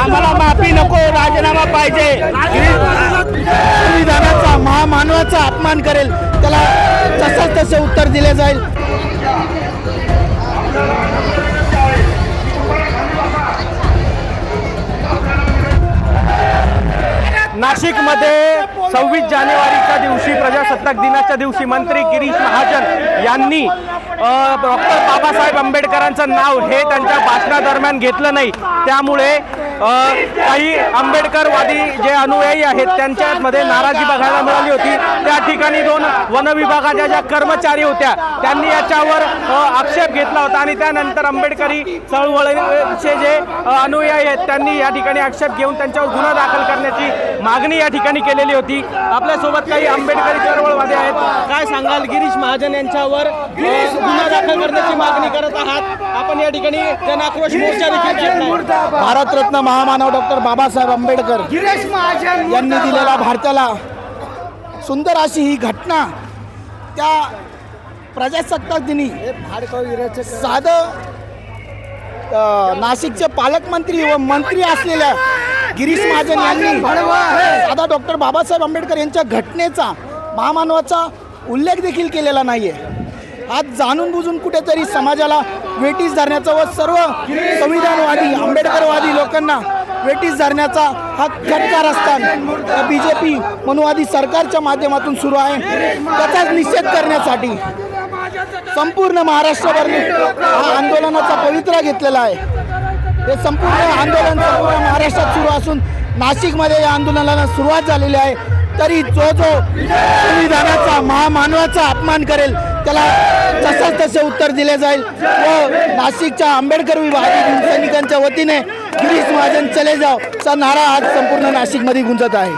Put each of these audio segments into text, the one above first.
आम्हाला माफी नको राजीनामा पाहिजे. संविधानाचा महामानवाचा अपमान करेल. त्याला तसंच तसे उत्तर दिले जाईल. नाशिकमध्ये सव्वीस जानेवारीच्या दिवशी प्रजासत्ताक दिनाच्या दिवशी मंत्री गिरीश महाजन यांनी डॉक्टर बाबासाहेब आंबेडकरांचं नाव हे त्यांच्या भाषणादरम्यान घेतलं नाही. त्यामुळे काही आंबेडकरवादी जे अनुयायी आहेत त्यांच्यामध्ये नाराजी बघायला मिळाली होती. त्या ठिकाणी दोन वन विभागाच्या ज्या कर्मचारी होत्या त्यांनी याच्यावर आक्षेप घेतला होता आणि त्यानंतर आंबेडकरी चळवळीचे जे अनुयायी आहेत त्यांनी या ठिकाणी आक्षेप घेऊन त्यांच्यावर गुन्हा दाखल करण्याची मागणी या ठिकाणी केलेली होती. आपल्यासोबत काही आंबेडकरी चळवळवादी सांगाल गिरीश महाजन यांच्यावर गुन्हा दाखल करण्याची मागणी करत आहात. आपण या ठिकाणी जनाक्रोश मोर्चा देखील. भारतरत्न महामानव डॉक्टर बाबासाहेब आंबेडकर यांनी दिलेला भारताला सुंदर अशी ही घटना त्या प्रजासत्ताक दिनी साधं नाशिकचे पालकमंत्री व मंत्री असलेल्या गिरीश महाजन यांनी साधा डॉक्टर बाबासाहेब आंबेडकर यांच्या घटनेचा महामानवाचा उल्लेख देखील केलेला नाही आहे आज जाणून बुजून कुठेतरी समाजाला वेटीस धरण्याचा व सर्व संविधानवादी आंबेडकरवादी लोकांना वेटीस धरण्याचा हा खटकार असताना बी जे पी मनुवादी सरकारच्या माध्यमातून सुरू आहे. त्याचाच निषेध करण्यासाठी संपूर्ण महाराष्ट्रभर हा आंदोलनाचा पवित्रा घेतलेला आहे. हे संपूर्ण आंदोलन संपूर्ण महाराष्ट्रात सुरू असून नाशिकमध्ये या आंदोलनाला सुरुवात झालेली आहे. तरी जो जो संविधानाचा महामानवाचा अपमान करेल त्याला तसंच तसे उत्तर दिले जाईल. व नाशिकच्या आंबेडकर विभागातील सैनिकांच्या वतीने गिरीश महाजन चले जाव चा नारा आज संपूर्ण नाशिकमध्ये गुंजत आहे.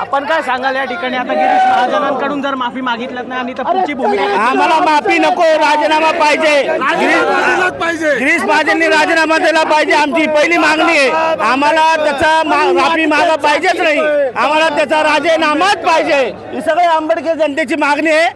आपण काय सांगाल या ठिकाणी? आता गिरीश महाजनांकडून जर माफी मागितलं नाही आणि तर पुढची भूमिका? आम्हाला माफी नको राजीनामा पाहिजे. गिरीश गिरीश महाजननी राजीनामा दिला पाहिजे. आमची पहिली मागणी आहे. आम्हाला त्याचा माफी मागा पाहिजेच नाही. आम्हाला त्याचा राजीनामाच पाहिजे. ही सगळी आंबेडकर जनतेची मागणी आहे.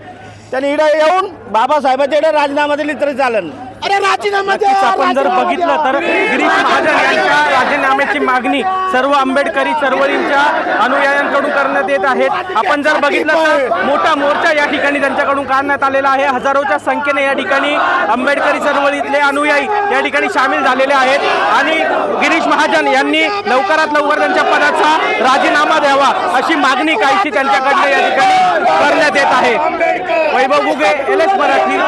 त्यांनी इकडे येऊन बाबासाहेबाच्या इकडे राजीनामा दिली तरी चालेल. अरे राजीनामा नक्कीच आपण जर बघितलं तर गिरीश महाजन यांच्या राजीनाम्याची मागणी सर्व आंबेडकरी चळवळींच्या अनुयायांकडून करण्यात येत आहेत आपण जर बघितलं तर मोठा मोर्चा या ठिकाणी त्यांच्याकडून काढण्यात आलेला आहे. हजारोच्या संख्येने या ठिकाणी आंबेडकरी चळवळीतले अनुयायी या ठिकाणी सामील झालेले आहेत. आणि गिरीश महाजन यांनी लवकरात लवकर त्यांच्या पदाचा राजीनामा द्यावा अशी मागणी काहीशी त्यांच्याकडनं या ठिकाणी करण्यात येत आहे. Vaibhav Guge L S Marathi.